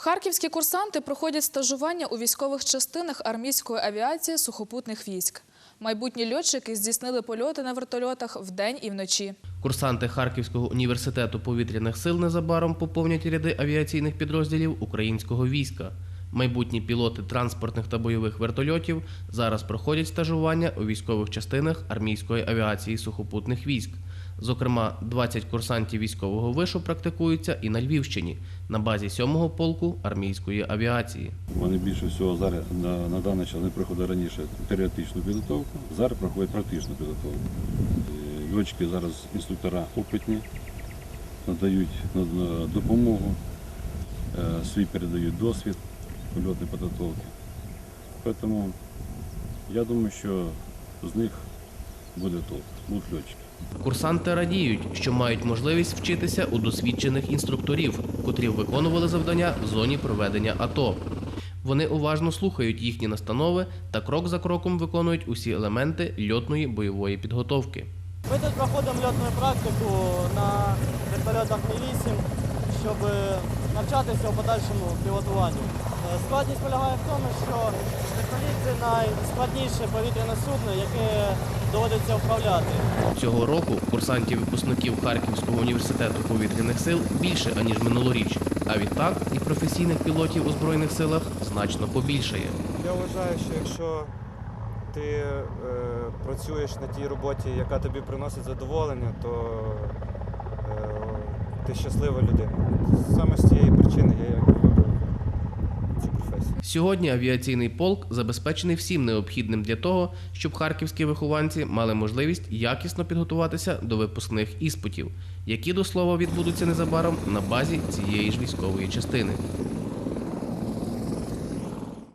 Харківські курсанти проходять стажування у військових частинах армійської авіації сухопутних військ. Майбутні льотчики здійснили польоти на вертольотах вдень і вночі. Курсанти Харківського університету повітряних сил незабаром поповнять ряди авіаційних підрозділів українського війська. Майбутні пілоти транспортних та бойових вертольотів зараз проходять стажування у військових частинах армійської авіації сухопутних військ. Зокрема, 20 курсантів військового вишу практикуються і на Львівщині на базі 7-го полку армійської авіації. Вони більше всього зараз на, на даний час не проходили раніше теоретичну підготовку, зараз проходять практичну підготовку. Е, Льотчики зараз інструктора опитні, надають на- на допомогу, е, свій передають досвід польотної підготовки. Тому я думаю, що з них буде толк, будуть льотчики. Курсанти радіють, що мають можливість вчитися у досвідчених інструкторів, котрі виконували завдання в зоні проведення АТО. Вони уважно слухають їхні настанови та крок за кроком виконують усі елементи льотної бойової підготовки. Ми тут проходимо льотну практику на вертольотах Мі-8, щоб навчатися у подальшому пілотуванню. Е, Складність полягає в тому, що вертоліт це найскладніше повітряне судно, яке доводиться управляти. Цього року курсантів випускників Харківського університету повітряних сил більше аніж минулоріч. А відтак і професійних пілотів у збройних силах значно побільшає. Я вважаю, що якщо ти е, працюєш на тій роботі, яка тобі приносить задоволення, то е, ти щаслива людина. Саме з цієї причини я вибрав. Сьогодні авіаційний полк забезпечений всім необхідним для того, щоб харківські вихованці мали можливість якісно підготуватися до випускних іспитів, які до слова відбудуться незабаром на базі цієї ж військової частини.